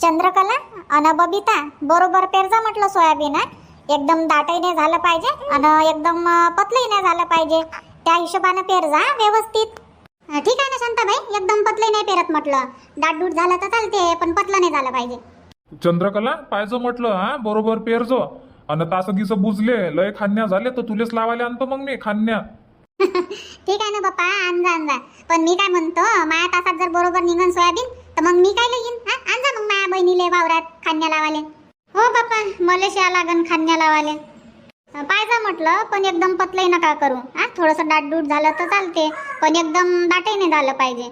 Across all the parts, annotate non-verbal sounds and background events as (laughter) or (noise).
चंद्रकला अन बबिता बरोबर पेरजा म्हटलं सोयाबीन एकदम दाटही नाही झालं पाहिजे आणि एकदम अं, पतलंही नाही झालं पाहिजे. त्या हिशोबानं पेरजा व्यवस्थित. ठीक आहे ना शांताबाई? एकदम पतलंही नाही पेरत म्हटलं. दाटदूट झालं तर चालते पण पतलं नाही झालं पाहिजे. चंद्रकला पाहिजे म्हटलं हा बरोबर पेरजो. तास गिस बुजले लय खान्या झाले तर तुलेच लावायला आणतो मग मी खान्या. (laughs) ठीक आहे ना बाप्पा आणजा आणजा. पण मी काय म्हणतो माया तासात जर बरोबर निघन सोयाबीन तर मग मी काय येईन हा? आणजा मग माया बहिणीले वावरात खान्या लावाले. हो बाप्पा मलेशिया लागन खान्या लावाले. पाहिजा म्हटलं पण एकदम पतलंही नका करू. हा? थोडंसं दाटदूट झालं तर चालते पण एकदम दाटही नाही झालं पाहिजे.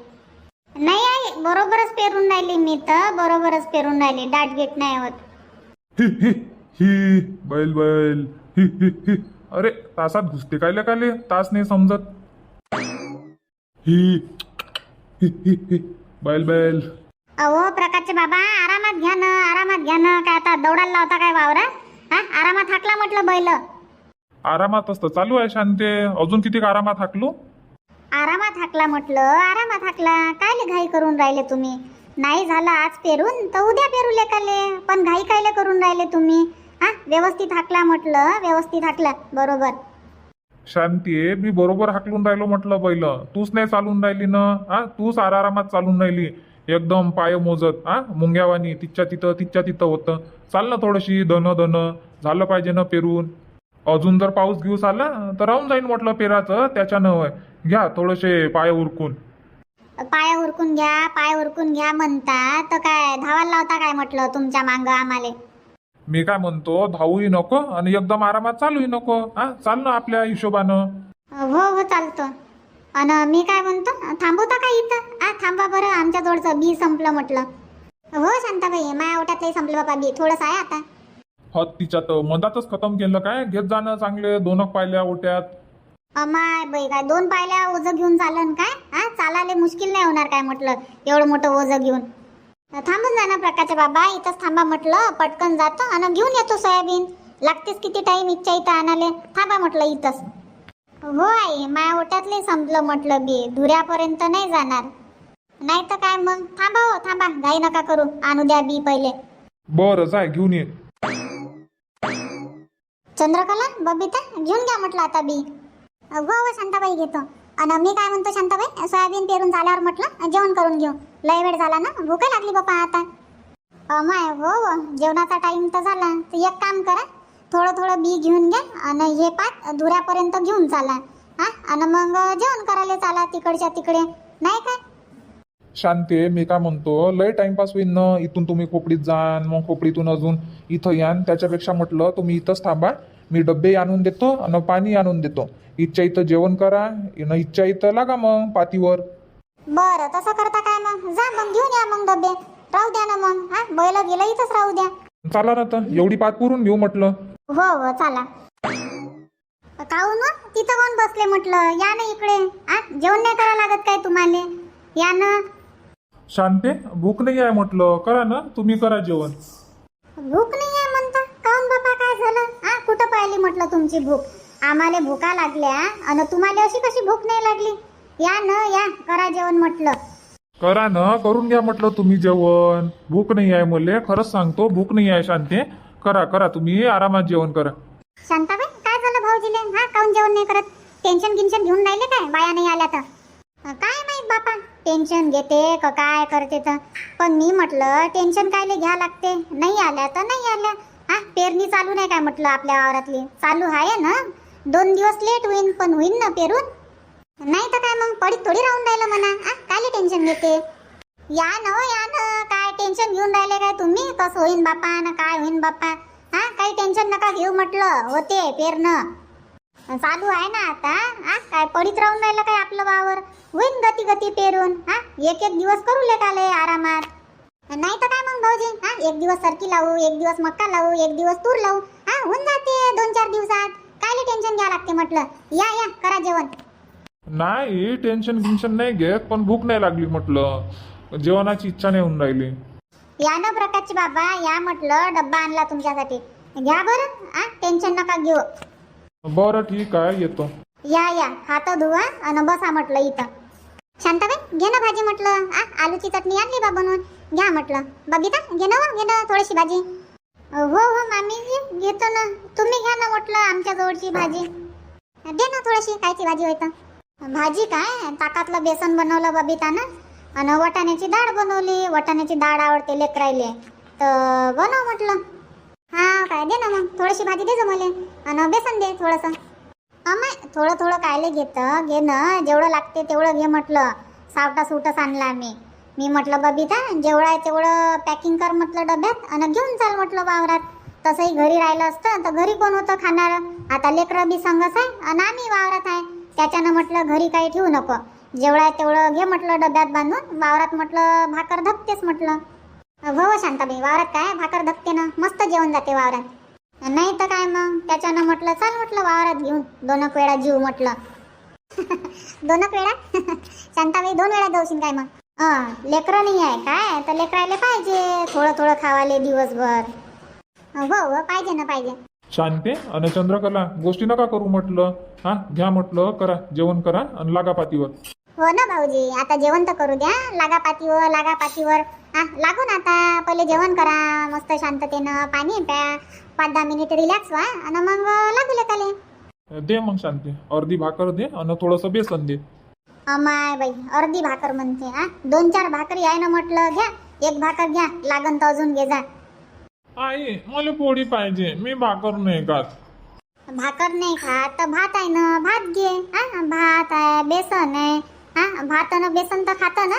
नाही आहे बरोबरच पेरून राहिली मी तर बरोबरच पेरून राहिली. दाट गेट नाही होत. हि हि हि बैल बैल. हि हि हि. अरे तासात घुसते काय कायले तास नाही समजत. हि हि हि हि. बैल बैल. अहो प्रकाशचे बाबा आरामात घ्या ना आरामात घ्या ना. काय आता दौडायला लावता काय वावरा हा? आरामात हाकला म्हटलं बैल. आरामात असतं. चालू आहे शांते. अजून किती आरामात हाकलो? आरामात हाकला म्हटलं आरामात हाकला. कायले घाई करून राहिले तुम्ही? नाही झालं आज पेरून तर उद्या पेरू लेकाले. पण घाई कायले करून राहिले तुम्ही? हा व्यवस्थित हाकला म्हटलं व्यवस्थित हाकला. बरोबर. शांती मी बरोबर हाकलून राहिलो म्हटलं पहिलं. तूच नाही चालून राहिली ना? हा तूच आरामात चालून राहिली. एकदम पाय मोजत हा मुंग्यावानी तिच्या तिथं तिच्या तिथं होतं. चाल ना थोडीशी धन धन. झालं पाहिजे ना पेरून. अजून जर पाऊस घेऊस आला तर राहून जाईन म्हटलं पेराचं त्याच्यानं होय. घ्या थोडेसे पाय उरकून. पाय उरकून घ्या पाय उरकून घ्या म्हणता. तर काय धावायला लावता काय म्हटलं तुमच्या मांग आम्हाला? मी काय म्हणतो धावूही नको आणि एकदम आरामात चालूही नको. हा चाल ना आपल्या हिशोबानं. हो हो चालतं. आणि मी काय म्हणतो थांबवता का इथं? आ थांबा बरं आमच्या जवळचं बी संपलं म्हटलं. हो शांताबाई माया ओट्यातलंही संपलं बाबा बी. थोडंसं आहे आता. हत तिच्यात मधातच खतम केलं काय? घेत जाणं चांगले दोनक पाहिल्या ओट्यात. अमाय बाई काय दोन पायल्या ओझं घेऊन चालन काय? हा चालाले मुश्किल नाही होणार काय म्हटलं? एवढं मोठं ओझं घेऊन. थांबून जा ना प्रकाशचे बाबा इथंच थांबा म्हटलं पटकन जातो आणि घेऊन येतो सोयाबीन. लागतेच किती टाइम इच्छा इथं आणाले थांबा म्हटलं इथंच. हो आई माया ओट्यातले संपलं म्हटलं बी. धुऱ्यापर्यंत नाही जाणार. नाही तर काय मग? थांबा हो थांबा. घाई नका करू. आणू द्या बी पहिले. बरं जाय घेऊन ये. चंद्रकला बबिता घेऊन घ्या म्हटलं आता बी. हो हो शांताबाई घेतो. आणि मी काय म्हणतो शांताबाई सोयाबीन पेरून झाल्यावर म्हटलं जेवण करून घेऊ. लय वेळ झाला ना भूक लागली बापा आता. अमाय हो, हो जेवणाचा टाईम तर झाला. तर एक काम करा थोडं थोडं बी घेऊन घ्या आणि हे पाच धुऱ्यापर्यंत घेऊन चाला. हा आणि मग जेवण करायला चाला तिकडच्या तिकडे. नाही काय शांती मी काय म्हणतो लय टाइमपास होईन ना इथून तुम्ही खोपडीत जान मग खोपडीतून अजून इथं यान त्याच्यापेक्षा म्हटलं तुम्ही इथंच थांबा. मी डब्बे आणून देतो आणि पाणी आणून देतो. इच्छा इथं जेवण करा न इच्छा इथं लागा मग पातीवर. बरं तसं करता काय मग? जा मग घेऊन या मग डबे राहू द्या ना मग हा? बैल गेलं इथंच राहू द्या. चाला ना तर एवढी पात पुरून घेऊ म्हटलं. हो हो चला. काहून हो? तिथं कोण बसले म्हटलं? या ना इकडे. आ जेवण नाही करा लागत काय तुम्हाला? या ना. शांते भूक नाही आहे म्हटलं. करा ना तुम्ही करा जेवण. भूक नाही आहे म्हणता. काहून बापा काय झालं? कुठं पाहिली म्हटलं तुमची भूक. आम्हाला भूका लागल्या आणि तुम्हाला अशी कशी भूक नाही लागली? या ना या करा जेवण म्हटलं. करा ना करून घ्या म्हटलं तुम्ही जेवण. भूक नाही आहे मुले खरंच सांगतो भूक नाही आहे शांते. करा करा तुम्ही आरामात जेवण करा. शांताबाई काय झालं भाऊजीले? हा काऊन जेवण नाही करत? टेन्शन गिन्शन घेऊन राहिले काय? बाया नाही आल्या तर. अं, काय माहीत बापा? टेन्शन घेते का काय करते तर. पण मी म्हटलं टेन्शन कायले घ्या लागते? नाही आल्या तर नाही आल्या. हा पेरणी चालू नाही काय म्हटलं आपल्या वावरातली? चालू आहे ना? दोन दिवस लेट होईन पण होईन ना पेरून? नाही तर काय मग? पडीत थोडी राहून राहिलं म्हणा. आ काय टेन्शन घेते? या ना हो, या ना. काय टेन्शन घेऊन राहिले काय तुम्ही? कसं होईन बापा ना काय होईन बापा हा काही टेन्शन नका घेऊ म्हटलं. होते पेरणं. चालू आहे ना आता. हा काय पडीत राहून राहिलं काय आपलं वावर? होईन गती गती पेरून. हा एक एक दिवस करू लेकाले आरामात. नाही तर काय मग भाऊजी? हा एक दिवस सरकी लावू एक दिवस मक्का लावू एक दिवस तूर लावू. हा होऊन जाते दोन चार दिवसात. कायले टेन्शन घ्या लागते म्हटलं? या या करा जेवण. नाही टेन्शन गिन्शन नाही घेत पण भूक नाही लागली म्हटलं. जेवणाची इच्छा नाही होऊन राहिली. या ना प्रकाशची बाबा या म्हटलं डब्बा आणला तुमच्यासाठी. घ्या बरं हा टेन्शन नका घेऊ. बरं ठीक आहे येतो. या या हात धुवा आणि बसा म्हटलं इथं. शांताबाई घे ना भाजी म्हटलं. आ आलूची चटणी आणली बा बनवून. घ्या म्हटलं. बघिता घे ना हो, घे ना थोडीशी भाजी. हो हो मामीजी घेतो ना. तुम्ही घ्या ना म्हटलं आमच्या जवळची भाजी. दे ना थोडीशी कायची भाजी होय तर. भाजी काय? ताकातलं बेसन बनवलं बबितानं आणि वटाण्याची डाळ बनवली. वटाण्याची डाळ आवडते लेकरायले. तर बनव म्हटलं. हा काय? दे ना मग. थोडीशी भाजी दे मला आणि बेसन दे थोडंसं. अमाय थोडं थोडं कायले घेतं? घे ना. जेवढं लागते तेवढं घे म्हटलं. सावटा सुटच आणला आम्ही. मी म्हटलं बबिता जेवढं आहे तेवढं पॅकिंग कर म्हटलं डब्यात. आणि घेऊन चाल म्हटलं वावरात. तसंही घरी राहिलं असतं तर घरी कोण होतं खाणार? आता लेकरं बी संगच आहे आणि आम्ही वावरात आहे. त्याच्यानं म्हटलं घरी काही ठेवू नको. जेवढं आहे तेवढं घे म्हटलं डब्यात बांधून. वावरात म्हटलं भाकर धपतेच म्हटलं. हो हो शांताबाई वावरात काय भाकर धपते ना मस्त जेवण जाते वावरात. नाही तर काय मग? त्याच्यानं म्हटलं चाल म्हटलं वावरात घेऊन. दोन वेळा जीव म्हटलं. (laughs) दोन वेळा? (laughs) शांताबाई दोन वेळा जाऊशील काय मग? लेकरं नाही आहे काय? तर लेकरायला पाहिजे. थोडं थोडं खावाले दिवसभर. हो हो पाहिजे ना पाहिजे. शांते आणि चंद्रकला गोष्टी नका करू म्हटलं. हा घ्या म्हटलं करा. जेवण करा आणि लागा पातीवर हो ना भाऊजी. आता जेवण तर करू द्या. लागा पातीवर लागा पातीवर हा लागून आता. पहिले जेवण करा. मस्त शांततेनं पाणी प्या. पाच दहा मिनिट रिलॅक्स व्हा. आणि मग लागू लेकाले. दे मग शांती. अर्धी भाकर दे आणि थोडंसं बेसन दे. अमाय बाई अर्धी भाकर म्हणते हा? दोन चार भाकरी आहे ना म्हटलं घ्या. एक भाकर घ्या. लागन तर अजून घे जा. आई मला पोळी पाहिजे. मी भाकर नाही खात. भाकर नाही खात? तर भात आहे ना भात घे. हा? भात आहे बेसन आहे. हा? भात आणि बेसन तर खातं ना?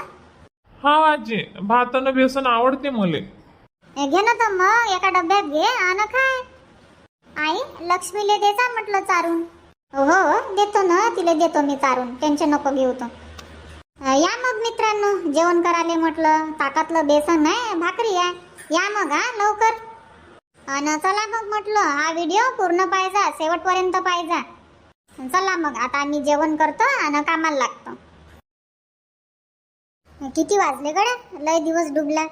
हा आजी. भातानं बेसन आवडते मले. घे ना तर मग. एका डब्यात घे. आणि काय आई लक्ष्मीले देजा म्हटलं चारून. हो, हो देतो ना तिला देतो मी चारून. टेन्शन नको घेऊ तो. या मग मित्रांनो जेवण करायला म्हटलं ताकातलं बेसन आहे भाकरी आहे. या मग हा लवकर. आणि चला मग म्हटलं हा व्हिडिओ पूर्ण पाहिजा शेवटपर्यंत पाहिजा चला मग आता आम्ही जेवण करतो आणि कामाला लागतो. किती वाजले गड्या? लय दिवस डुबला.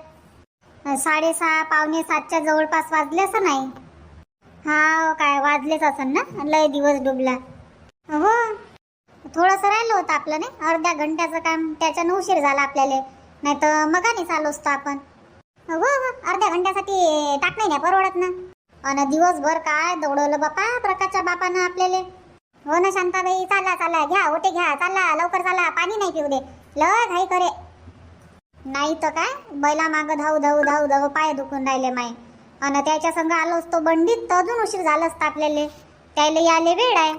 साडेसहा पावणे सातच्या जवळपास वाजले असं नाही. हा काय वाजलेच असं ना? लय दिवस डुबला. हो. थोडंसं राहिलं होतं आपलं नाही? अर्ध्या घंट्याचं काम त्याच्यानं उशीर झाला आपल्याला. नाही तर मगानेच आलो असतो आपण. हो हो. अर्ध्या घंट्यासाठी टाक नाही परवडत ना. अन दिवसभर काय दौडवलं बापा प्रकाशच्या बापानं आपल्याला. हो ना शांताबाई? चाला चाला. घ्या ओटे घ्या. चाला लवकर चाला. पाणी नाही पिऊ दे. लय घाई करे. नाही तर काय? बैला माग धाव धाव धाव धाव पाय दुखून राहिले माय. आणि त्याच्या संग आलो असतो बंडीत तर अजून उशीर झाला असता आपल्याला. त्याला याले वेळ आहे.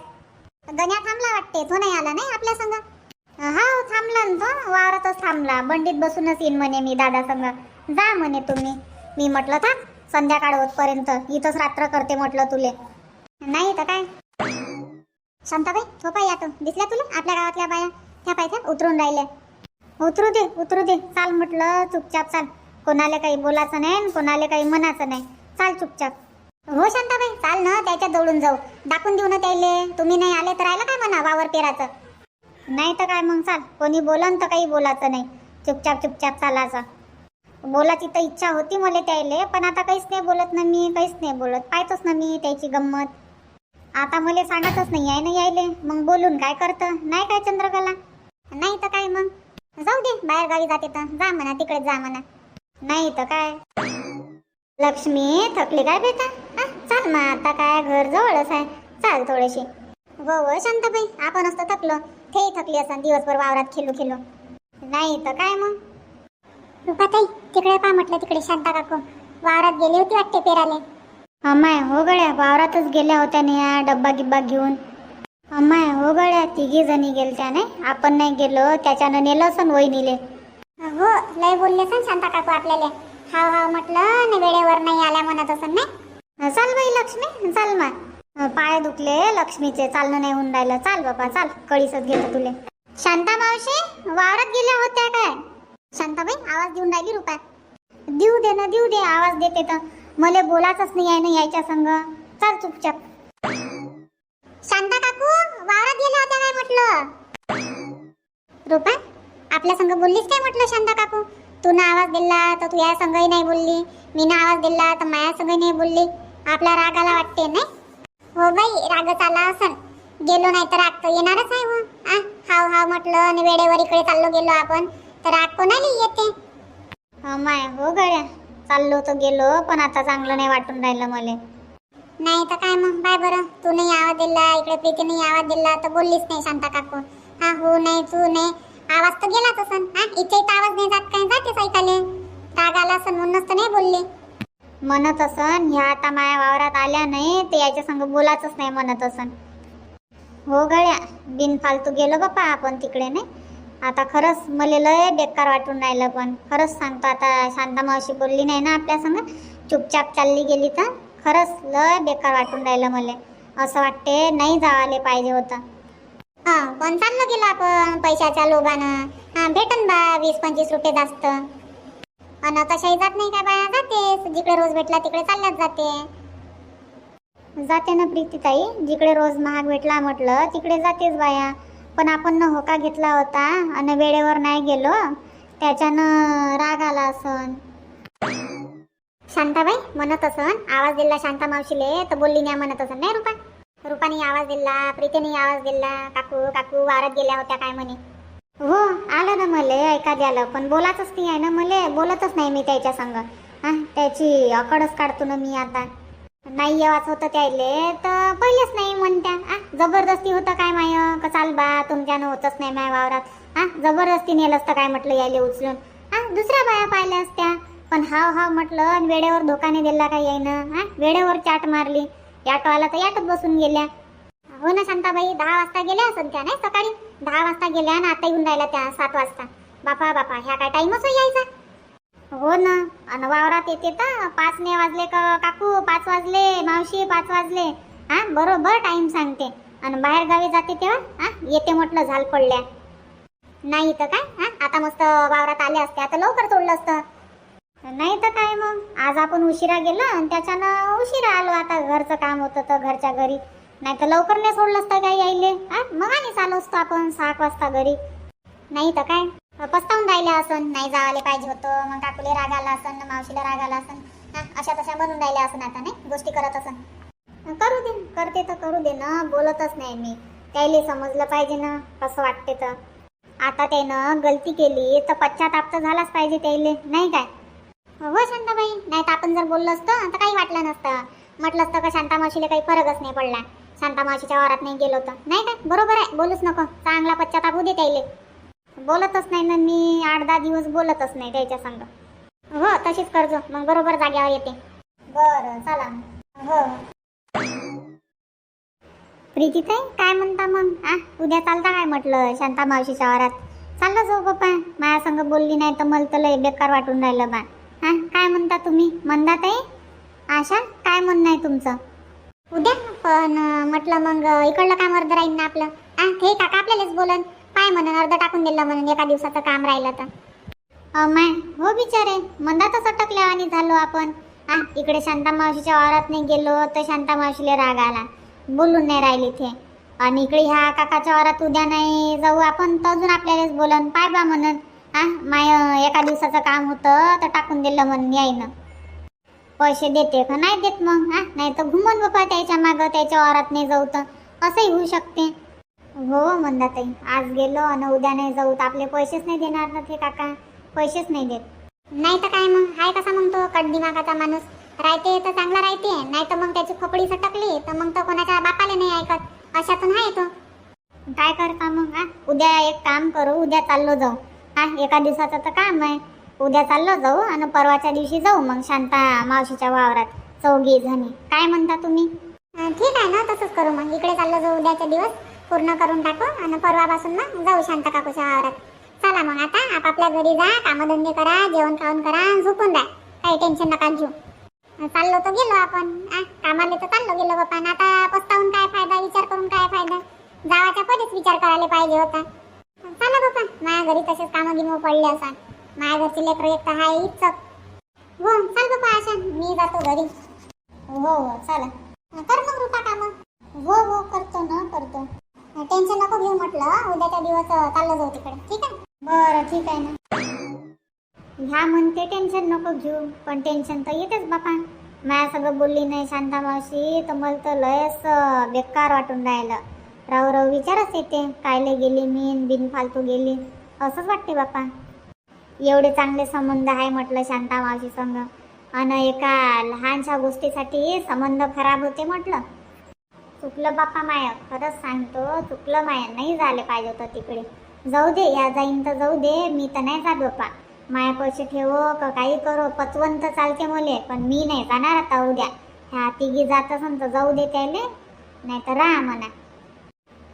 गण्या थांबला वाटते तो नाही आला नाही आपल्या संग? हा थांबला ना तो वावरातच थांबला. बंडीत बसूनच येईन म्हणे मी दादा संग. जा म्हणे तुम्ही. मी म्हटलं था संध्याकाळ होतपर्यंत. इथंच रात्र करते म्हटलं तुले. नाही तर काय? शांताबाई हो थोपा आता. दिसल्या तुला? आपल्या गावातल्या बाया. त्या पाहिजे उतरून राहिल्या. उतरू दे उतरू दे. चाल म्हटलं चुपचाप चाल. कोणाला काही बोलायचं नाही आणि कोणाला काही म्हणायचं नाही. चाल चुपचाप. हो शांताबाई चाल ना त्याच्यात दौडून जाऊ. दाखवून देऊ ना त्याले. तुम्ही नाही आले तर राहिलं काय म्हणा वावर पेराचं? नाही तर काय मग चाल. कोणी बोलन तर काही बोलायचं नाही. चुपचाप चुपचाप चालायचं. बोलायची तर इच्छा होती मला त्याले पण आता काहीच नाही बोलत ना मी काहीच नाही बोलत. पाहतोच ना मी त्याची गंमत. आता मला सांगतच नाही आहे ना यायले. मग बोलून काय करतं? नाही काय चंद्रकला? नाही तर काय मग? जाऊ दे बाहेर गावी जाते तर. जा म्हणा तिकडे जा म्हणा. नाही तर काय? लक्ष्मी थकली काय बेटा? हा, चाल मग आता काय घर जवळच आहे. चाल थोडीशी. हो शांत शांताबाई आपण असतं थकलो. तेही थकली असं दिवसभर वावरात खेळू खेळू नाही तर काय मग? रुपाताई तिकडे पा म्हटलं तिकडे शांता काकू. वावरात गेली होती वाटते पेराले अम्माय हो गड्या वावरातच गेल्या होत्या ना या डब्बा गिब्बा घेऊन. अम्माय हो गड्या तिघी जणी गेलत्या नाही. आपण नाही गेलो त्याच्यानं नेलं असं वहिनीले. हो लय बोलले सण शांता काकू आपल्याला. हाव हाव म्हटलं न वेळेवर नाही आल्या म्हणत असं नाही. चाल बाई लक्ष्मी चाल मग. पाय दुखले लक्ष्मीचे चालणं नाही होऊन राहिलं. चाल बाबा चाल कळीसच घेतो तुले. शांता मावशी वावरात गेल्या होत्या काय? शांताबाई आवाज देऊन राहिली रुपा देऊ दे ना देऊ दे आवाज देते तर. मला बोलायचंच नाही आहे ना यायच्या संग. चाल चुपचाप. शांता काकू वावरात गेल्या होत्या काय म्हटलं? रुपा आपल्या संग बोललीस काय म्हटलं शांता काकू? तू ना आवाज दिला तर तू या संघही नाही बोलली. मी ना आवाज दिला तर माया संघही नाही बोलली. आपला राग आला वाटते नाही? हो बाई रागच आला असन. गेलो नाही तर राग तर येणारच आहे हो. आ हाव हाव म्हटलं आणि वेळेवर इकडे चाललो गेलो आपण. तर राग कोणाला येते? माय हो गड्या. चाललो तर गेलो पण आता चांगलं नाही वाटून राहिलं मला. नाही तर काय मग? बाय बरं. तू नाही आवाज दिला इकडे प्रीतीने आवाज दिला तर बोललीच नाही शांता काकू. हा हो नाही तू नाही. आवाज तर गेलाच असन. हा इथे इथं आवाज नाही जात काय? जातेच ऐकाले राग आला असन म्हणूनच तर नाही बोलले. म्हणत असन ह्या आता माया वावरात आल्या नाही ते याच्या संग बोलाच नाही म्हणत असन. हो गळ्या बिनफालतू गेलो बापा आपण तिकडे नाही? आता खरंच मला लय बेकार वाटून राहिलं पण. खरंच सांगतो आता शांता मावशी बोलली नाही ना आपल्या संग? चुपचाप चालली गेली तर? खरंच लय बेकार वाटून राहिलं मला. असं वाटते नाही जावाले पाहिजे होतं. हा पण चाललं गेलं आपण पैशाच्या लोभानं. हा भेटन बा वीस पंचवीस रुपये जास्त. आणि तशाही जात नाही काय बाया जाते. जिकडे रोज भेटला तिकडे चालल्याच जाते. जाते ना प्रीतीताई जिकडे रोज महाग भेटला म्हटलं तिकडे जातेच बाया. पण आपण न होका घेतला होता आणि वेळेवर नाही गेलो त्याच्यानं राग आला असन. शांताबाई म्हणत असन. आवाज दिला शांता मावशीले तर बोलली नाही म्हणत असन. नाही रुपा. रुपाने आवाज दिला प्रीतीने आवाज दिला काकू काकू वारत गेल्या होत्या काय म्हणे. हो आलं ना मले ऐका द्यालं पण बोलातच ती आहे ना मले बोलतच नाही मी त्याच्या संग. हा त्याची अकडच काढतो ना मी आता. नाही येवाच होतं त्याले तर पहिलेच नाही म्हणत्या. आ जबरदस्ती होतं काय माय? का चाल बा तुमच्यानं होतच नाही माय वावरात. हा जबरदस्ती नेलं असतं काय म्हटलं यायले उचलून. हा दुसऱ्या बाया पाहिल्या असत्या. पण हाव हाव म्हटलं आणि वेळेवर धोकाने दिला काय यायनं? हा वेळेवर चाट मारली. ऑटोवाला तर याटच बसून गेल्या. हो ना शांताबाई दहा वाजता गेल्या असन त्या नाही सकाळी? दहा वाजता गेल्या आणि आता येऊन राहिल्या त्या सात वाजता. बापा बापा ह्या काय टाइमच यायचा? हो ना आणि वावरात येते तर पाच ने वाजले का काकू? पाच वाजले मावशी पाच वाजले. हा बरोबर टाइम सांगते. आणि बाहेर गावी जाते तेव्हा हा येते म्हटलं झाल पडल्या. नाही तर काय हा आता मस्त वावरात आले असते आता लवकर सोडलं असतं. नाही तर काय मग? आज आपण उशिरा गेलो आणि त्याच्यानं उशिरा आलो. आता घरचं काम होतं तर घरच्या घरी. नाही तर लवकर नाही सोडलं असतं काय यायले? हा? मग आणि चालू असतो आपण सहा वाजता घरी. नाही तर काय? पस्तावून राहिले असन. नाही जावाले पाहिजे होतं. मग काकुले राग आला असन मावशीला राग आला असन. हा, अशा तशा बनून राहिल्या असन आता नाही? गोष्टी करत असन. करू दे. करते तर करू दे ना. बोलतच नाही मी. त्याला समजलं पाहिजे ना कसं वाटते तर. आता त्यानं गलती केली तर पश्चाताप तर झालाच पाहिजे त्याले नाही काय? हो शांताबाई. नाही तर आपण जर बोललो असतं तर काही वाटलं नसतं. म्हटलं असतं का शांता मावशीला काही फरकच नाही पडला. शांता मावशीच्या वारात नाही गेलो तर नाही काय बरोबर आहे. बोलूच नको. चांगला पश्चाताप होऊ दे त्याले बोलतच नाही ना मी. आठ दहा दिवस बोलतच नाही त्याच्या संग. हो तशीच करजो. मग बरोबर जाग्यावर येते. बरं चला हो. प्रीतीताई काय म्हणता मग? आ उद्या चालता काय म्हटलं शांता मावशीच्या वारात चाललं जाऊ बाप्पा माझ्या संग बोलली नाही तर मला तर लय बेकार वाटून राहिलं बा. हां काय म्हणता तुम्ही? मंदाताई? आशा काय म्हणणं आहे तुमचं? उद्या पण म्हटलं मग इकडलं काम अर्ध राहील ना आपलं. आ हे काका आपल्यालाच बोलन. काय म्हणून अर्ध टाकून दिलं म्हणून एका दिवसाचं काम राहिलं तर. माय हो बिचारे. मंदातच अटकल्या आणि झालो आपण. हा इकडे शांता मावशीच्या वावरात नाही गेलो तर शांता मावशीला राग आला. बोलून नाही राहिली इथे आणि इकडे ह्या काकाच्या वावरात उद्या नाही जाऊ आपण तर अजून आपल्यालाच बोलन. पाय बा म्हणून. हा माय एका दिवसाचं काम होतं तर टाकून दिलं म्हणून यायनं. पैसे देते का? नाही देत मग हा नाही तर घुमन बाबा त्याच्या मागं त्याच्या वारात नाही जाऊ तर. असंही होऊ शकते. हो मंदाताई आज गेलो आणि उद्या नाही जाऊ तर आपले पैसेच नाही देणार ना ते काका. पैसेच नाही देत. नाही तर काय मग? हाय कसा मग तो कट दिमागाचा माणूस? राहते तर चांगला राहते. नाही तर मग त्याची खोपडी सटकली तर मग तो कोणाच्या बापाला नाही ऐकत. अशातून आहे तो. काय करता मग? हा उद्या एक काम करू उद्या चाललो जाऊ. हा एका दिवसाचं तर काम आहे. उद्या चाललो जाऊ आणि परवाच्या दिवशी जाऊ मग शांता मावशीच्या वावरात चौघी जणी. काय म्हणता तुम्ही? ठीक आहे ना तसंच करू मग. इकडे चाललो जाऊ उद्याचा दिवस. पूर्ण करून टाकू आणि परवापासून मग जाऊ शांता काकूच्या वावरात. चला मग आता आपापल्या घरी जा कामधंदे करा जेवण खाऊन करा आणि झोपून द्या काही टेन्शन नका घेऊ. चाललो तर गेलो आपण. कामाले कामाला तर चाललो गेलो बापा आता पस्तावून काय फायदा विचार करून काय फायदा? जावाच्या परीच विचार करायला पाहिजे होता. माझ्या घरी तसेच कामं गिमं पडले असा माझ्या घरची लेकरं एक तर हाय इच्छक हो चाल बाबा आशा मी जातो घरी. हो हो चला. कर मग रुपा कामं. हो हो करतो ना करतो. टेन्शन नको घेऊ म्हटलं उद्याच्या दिवस अं, जाऊ तिकडे. ठीक आहे? बरं ठीक आहे ना. ह्या म्हणते टेन्शन नको घेऊ पण टेन्शन तर येतेच बापा. माझ्या सगळं बोलली नाही शांता मावशी तर मला तर लयच बेकार वाटून राहिलं. राव राव विचारच येते कायले गेली मी बिनफालतू गेली. असंच वाटते बापा. एवढे चांगले संबंध आहे म्हटलं शांता मावशी संग. आणि एका लहानशा गोष्टीसाठी संबंध खराब होते म्हटलं. चुकलं बाप्पा माया. खरंच सांगतो चुकलं माया. नाही झाले पाहिजे होतं तिकडे. जाऊ दे या जाईन तर जाऊ दे. मी तर नाही जात बाप्पा माया पैसे ठेवो का काही करो. पचवंत चालते मले. पण मी नाही जाणार आता उद्या. ह्या तिघी जात असन तर जाऊ दे त्याले. नाही तर राहा म्हणा.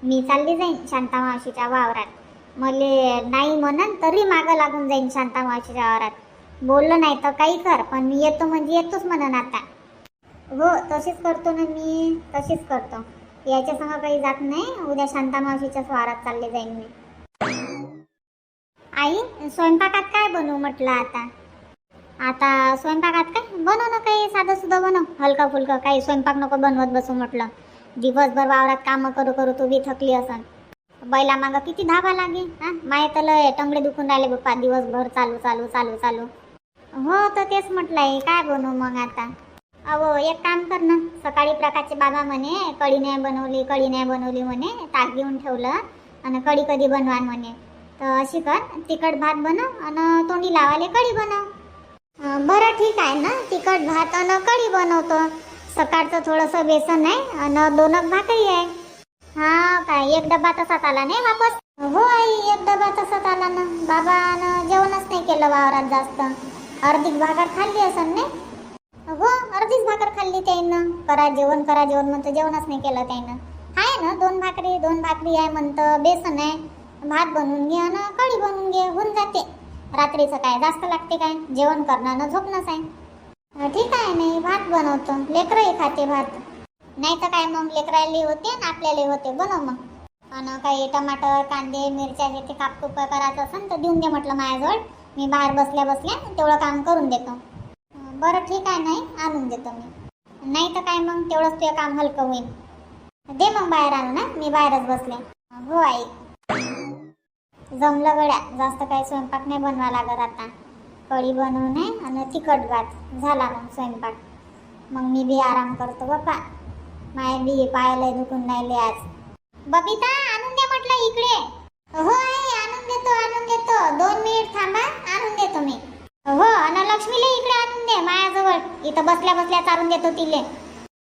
मी चालली जाईन शांता मावशीच्या वावरात. मले नाही म्हणन तरी मागं लागून जाईन शांता मावशीच्या वावरात. बोललं नाही तर काही कर पण मी येतो म्हणजे येतोच म्हणन आता. हो तशीच करतो ना मी तशीच करतो. याच्या संग काही जात नाही उद्या शांता मावशीच्याच वावरात चालले जाईन मी. आई स्वयंपाकात काय बनवू म्हटलं आता? आता स्वयंपाकात काय? बनव ना काही साधं सुद्धा बनव. हलका फुलकं काही स्वयंपाक नको बनवत बसू म्हटलं. दिवसभर वावरात कामं करू करू तू बी थकली असन. बैला मागं किती धाबा लागे हा? माय तर लय टंगडे दुखून राहिले बाप्पा दिवसभर चालू चालू चालू चालू. हो तर तेच म्हटलंय काय बनवू मग आता? अहो एक काम कर ना सकाळी प्रकाशचे बाबा म्हणे कढी नाही बनवली कढी नाही बनवली म्हणे ताक घेऊन ठेवलं आणि कढी कधी बनवा म्हणे. तर अशी कर तिखट भात बनव आणि तोंडी लावाले कढी बनव. बरं ठीक आहे ना तिखट भात आणि कढी बनवतो. सकाळचं थोडंसं बेसन आहे आणि दोनच भाकरी आहे. हा काय एक डबा तसाच आला नाही वापस? हो आई एक डबा तसाच आला ना. बाबानं जेवणच नाही केलं वावरात जास्त. अर्धी भाकर खाल्ली असन नाही? हो अर्धीच भाकर खाल्ली त्याईनं. करा जेवण करा जेवण म्हणतं जेवणच नाही केलं त्यानं आहे ना दोन भाकरी दोन भाकरी आहे म्हणतं बेसन आहे. भात बनवून घे आणि कढी बनवून घे होऊन जाते. रात्रीचं काय जास्त लागते काय? जेवण करणं न झोपणंच आहे. ठीक आहे. नाही भात बनवतो. लेकरंही खाते भात. नाही तर काय मग? लेकरायला होते आणि आपल्याला होते. बनव मग. आणि काही टमाटर कांदे मिरच्या हे ते कापकुप करायचं असेल तर देऊन दे म्हटलं माझ्याजवळ. मी बाहेर बसल्या बसल्या तेवढं काम करून देतो. बरं ठीक आहे. नाही आणून देतो मी. नाही तर काय मग? तेवढंच ते काम हलकं होईल. दे मग बाहेर आणू ना मी बाहेरच बसले. हो आई. जमलं गड्या. जास्त काही स्वयंपाक नाही बनवा लागत आता. कढी बनवून आहे आणि तिखट भात झाला मग स्वयंपाक. मग मी बी आराम करतो बाप्पा. माय बी पायाला दुखून राहिले आज. बबिता आणून दे म्हटलं इकडे. हो आई आणून देतो आणून देतो. दोन मिनिट थांबा आणून देतो मी. हो आणि लक्ष्मीला इकडे आणून दे माझ्याजवळ इथं बसल्या बसल्या चालून देतो तिले.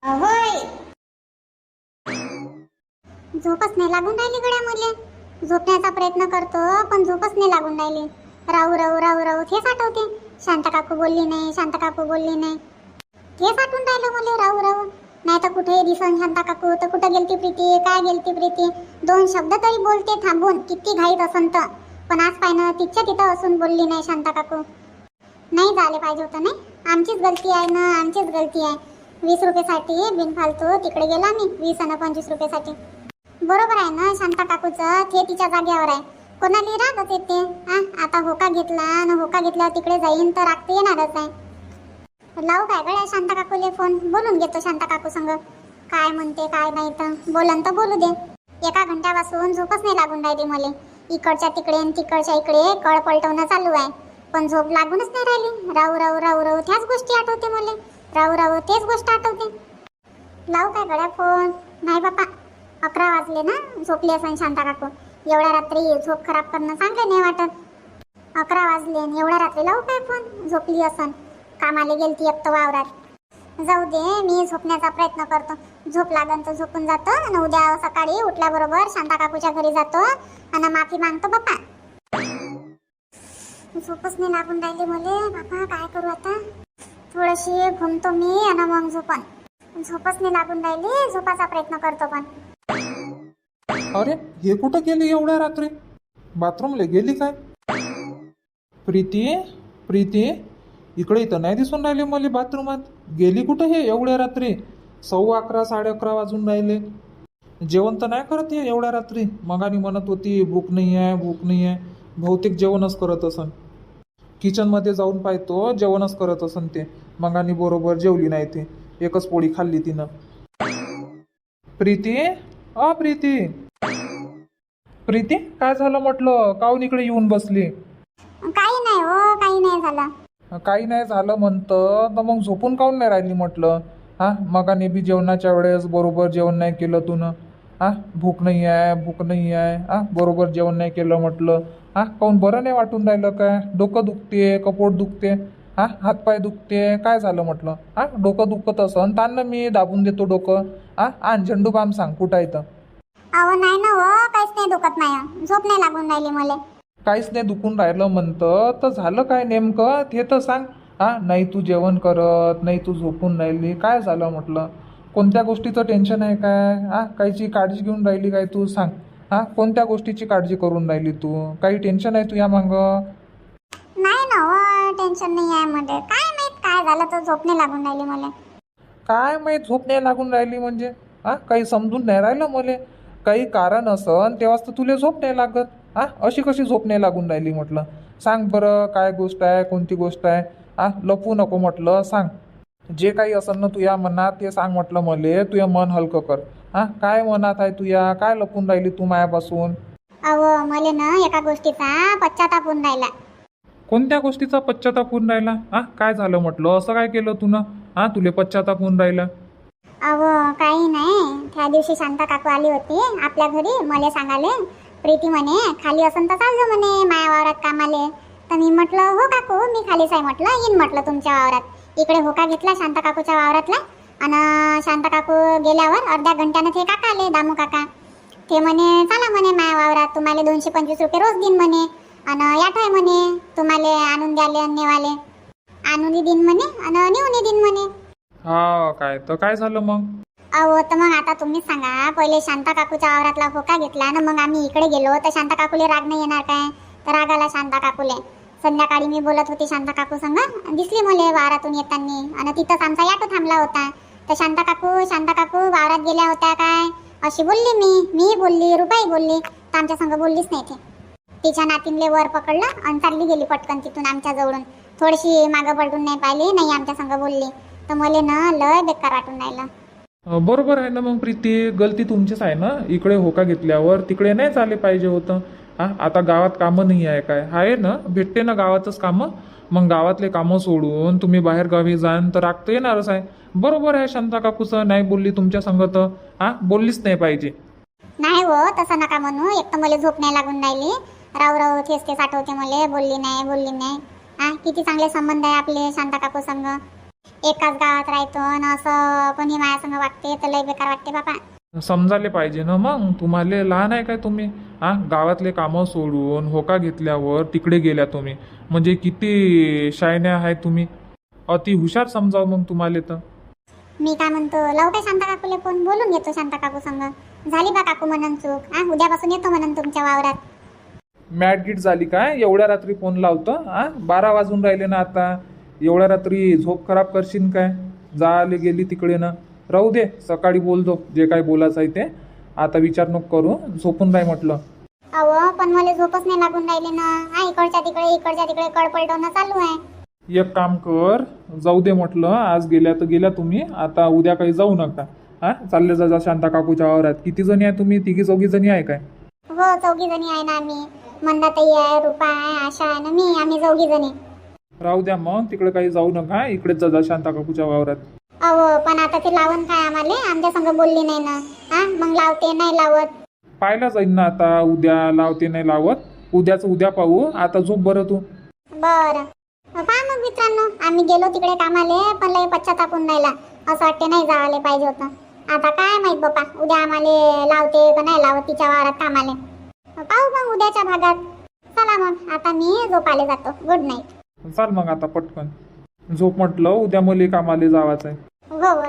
हो आई. झोपच नाही लागून राहिली गड्या मुले. झोपण्याचा प्रयत्न करतो पण झोपच नाही लागून राहिली. राहू राहू राहू राहू. हे आठवते. शांत काकू बोलली नाही शांत काकू बोलली नाही. हे आठवून राहिलं मुले राहू राहू. नाही तर कुठेही दिसन शांता काकू? तर कुठं गेलती प्रीती? काय गेलती प्रीती? दोन शब्द तरी बोलते थांबून. किती घाईत असन तर. पण आज पाहिनं तिच्या तिथं असून बोलली नाही शांता काकू. नाही झाले पाहिजे होतं नाही? आमचीच गलती आहे ना आमचीच गलती आहे. वीस रुपयेसाठी बिनफालतू तिकडे गेला मी वीस आणि पंचवीस रुपयेसाठी. बरोबर आहे ना शांता काकूचं? ते तिच्या जागेवर आहे. कोणाली रागच येते. हा आता होका घेतला आणि होका घेतल्यावर तिकडे जाईन तर रागते येणारच आहे. लावू काय गड्या शांता काकूले फोन? बोलून घेतो शांता काकू संग. काय म्हणते काय नाही तर. बोलन तर बोलू दे. एका घंट्यापासून झोपच नाही लागून राहिली मला. इकडच्या तिकडे आणि तिकडच्या इकडे कळ पलटवणं चालू आहे. पण झोप लागूनच नाही राहिली. राहू राहू राहू राहू त्याच गोष्टी आठवते मला. राहू राहू तेच गोष्ट आठवते. लावू काय गड्या फोन? नाही बापा. अकरा वाजले ना? झोपली असं शांता काकू. एवढ्या रात्री झोप खराब करणं चांगलं नाही वाटत. अकरा वाजले आणि एवढ्या रात्री लावू काय फोन झोपली असन. कामाला गेलती एक तर वावरात. जाऊ दे मी झोपण्याचा प्रयत्न करतो. झोप लागन तर झोपून जातो आणि उद्या सकाळी उठल्याबरोबर शांता काकूच्या घरी जातो आणि माफी मागतो बाप्पा झोपच नाही लागून राहिली मले. बापा काय करू आता? थोडीशी घुमतो मी आणि मग झोपन. झोपच नाही लागून राहिली. झोपाचा प्रयत्न करतो पण. अरे हे कुठं गेली एवढ्या रात्री? बाथरूमला गेली काय? प्रीती प्रीती इकडे इथं नाही दिसून राहिले मला बाथरूमात. गेली कुठं हे एवढ्या रात्री? सव्वा अकरा साडे अकरा वाजून राहिले. जेवण तर नाही करत हे एवढ्या रात्री. मगानी म्हणत होती भूक नाही आहे भूक नाही आहे. बहुतेक जेवणच करत असन. किचनमध्ये जाऊन पाहतो जेवणच करत असन ते. मगानी बरोबर जेवली नाही ते. एकच पोळी खाल्ली तिनं. प्रीती? अ प्रीती. प्रीती काय झालं म्हटलं? काहून इकडे येऊन बसली? काही नाही हो काही नाही झालं. काही नाही झालं म्हणतं तर मग झोपून काहून नाही राहिली म्हटलं? हा मगाने बी जेवणाच्या वेळेस बरोबर जेवण नाही केलं तू हा भूक नाही आहे भूक नाही आहे. हा बरोबर जेवण नाही केलं म्हटलं. हा काऊन बरं नाही वाटून राहिलं काय? डोकं दुखते कपोट दुखते हा हातपाय दुखते काय झालं म्हटलं? हा डोकं दुखत असन ताण ना मी दाबून देतो डोकं. हा आण झेंडू बाम सांग कुठं तर अहो नाही ना हो काहीच नाही दुखत नाही झोप नाही लागून राहिली मला. काहीच नाही दुखून राहिलं म्हणतं तर झालं काय नेमकं? ते तर सांग. हा नाही तू जेवण करत नाही तू झोपून राहिली काय झालं म्हटलं? कोणत्या गोष्टीचं टेन्शन आहे काय? हा काहीची काळजी घेऊन राहिली काय तू? सांग. हा कोणत्या गोष्टीची काळजी करून राहिली तू? काही टेन्शन आहे तुझ्या मागं? नाही ना हो टेन्शन नाही आहे मध्ये काय माहीत काय झालं तर झोप नाही लागून राहिली मला. काय माहीत झोप नाही लागून राहिली म्हणजे? हा काही समजून नाही राहिलं मले. काही कारण असन तेव्हाच तर तुला झोप नाही लागत. हा अशी कशी झोप नाही लागून राहिली म्हटलं? सांग बरं काय गोष्ट आहे कोणती गोष्ट आहे? हा लपू नको म्हटलं सांग. जे काही असन ना तुझ्या मनात ते सांग म्हटलं मले तुझं मन हलकं कर. हा काय मनात आहे तुझ्या? काय लपून राहिली तू मायापासून? मला ना एका गोष्टीचा पश्चाताप होऊन राहिला. कोणत्या गोष्टीचा पश्चाताप होऊन राहिला? हा काय झालं म्हटलं? असं काय केलं तू ना हा तुले पश्चाताप होऊन राहिला. अहो काही नाही. त्या दिवशी शांता काकू आली होती आपल्या घरी मला सांगाले. प्रीती म्हणे खाली असन तर चाललो म्हणे माया वावरात कामाले. तर मी म्हटलं हो काकू. मी खालीच आहे म्हटलं येईन म्हटलं तुमच्या वावरात. इकडे होका घेतला शांता काकूच्या वावरातला. आणि शांता काकू गेल्यावर अर्ध्या घंट्यानं ते काका आले दामू काका. ते म्हणे चला म्हणे माया वावरात तुम्हाला दोनशे पंचवीस रुपये रोज देईन म्हणे. आणि याठ आहे म्हणे तुम्हाला आणून द्याले आणि नेवाले. आणून देईन म्हणे आणि नेऊन दिन म्हणे. हा काय तर काय झालं मग? अहो तर मग आता तुम्ही सांगा. पहिले शांता काकूच्या आवारातला होका घेतला ना मग आम्ही इकडे गेलो. तर शांता काकूले राग नाही येणार काय? तर राग आला शांता काकूले. संध्याकाळी मी बोलत होती शांता काकू संग. दिसली मुले वावरातून येताना. आणि तिथंच आमचा याटो थांबला होता. तर शांता काकू शांता काकू वावरात गेल्या होत्या काय? अशी बोलली मी. मी बोलली रुपाई बोलली. तर आमच्या संग बोललीच नाही ते. तिच्या नातीनले वर पकडलं आणि चालली गेली पटकन तिथून आमच्या जवळून. थोडीशी मागं पडून नाही पाहिली नाही आमच्या संग बोलली. तर मला ना लय बेकार वाटून राहिलं. अं, बरोबर आहे ना मग प्रीती. गलती तुमचीच आहे ना? इकडे होका घेतल्यावर तिकडे नाही चाले पाहिजे होतं. हा आता गावात कामं नाही आहे काय? आहे ना? भेटते ना गावातच कामं? मग गावातले कामं सोडून तुम्ही बाहेर गावी जाण तर रागतं येणारच आहे. बरोबर आहे शांता काकूचं नाही बोलली तुमच्या संगत हा बोललीच नाही पाहिजे. नाही हो तसं नका म्हणू. एक तर मला झोप नाही लागून राहिली. राव राव थेस थेस आठवते मला. बोलली नाही बोलली नाही. हा किती चांगले संबंध आहे आपले शांता काकू संग. एकाच गावात राहतो आणि असं कोणी माझ्या संग वागते तर लय बेकार वाटते बापा. समजायला पाहिजे ना मग. तुम्हाला लहान आहे काय तुम्ही? हा? गावातले कामं सोडून होका घेतल्यावर तिकडे गेल्या तुम्ही. म्हणजे किती शायन्या आहे तुम्ही? अति हुशार समजाव मग तुम्हाला तर. मी काय म्हणतो लवकर शांता काकूले फोन? बोलून घेतो शांता काकू संग. झाली बा काकू म्हणून चूक. हा? उद्यापासून येतो म्हणून तुमच्या वावरात. मॅट गिट झाली काय? एवढ्या रात्री फोन लावतं. हा? बारा वाजून राहिले ना आता. एवढ्या रात्री झोप खराब करशील काय? जाले गेली तिकडे ना. राहू दे सकाळी बोलतो जे काय बोलायचं आहे ते. आता विचार नको करू झोपून राही म्हटलं. अहो पण मला झोपच नाही लागून राहिली ना. हा इकडच्या तिकडे इकडच्या तिकडे कडपलटवणं चालू आहे. एक काम कर जाऊ दे म्हटलं. आज गेल्या तर गेल्या तुम्ही. आता उद्या काही जाऊ नका. हा चालले जा जा शांता काकूच्या वावरात. किती जणी आहे तुम्ही? तिघी चौघी जणी आहे काय? हो चौघी जणी आहे ना आम्ही. मंदाताई आहे रुपा आहे आशा आहे ना मी. आम्ही चौघी जणी. राहू द्या मग तिकडे काही जाऊ नका इकडेच जा शांता काकूच्या वावरात. अहो पण आता ते लावून काय आम्हाला? आमच्या संग बोलली नाही ना. हा? मग लावते नाही लावत. पाहिला जाईन ना आता उद्या लावते नाही लावत. उद्याच उद्या पाहू आता झोप बरं तू. बरं. पहा मग मित्रांनो आम्ही गेलो तिकडे कामाले पण लय पश्चातापून राहिला. असं वाटते नाही जावाले पाहिजे होतं. आता काय माहीत बापा उद्या आम्हाला लावते का नाही लावत तिच्या वावरात कामाले. पाहू मग उद्याच्या भागात. चला मग आता मी झोपाले जातो. गुड नाईट चाल मग आता पटकन. झोप म्हटलं उद्या मुली कामाला जावायचंय आहे हो, हो,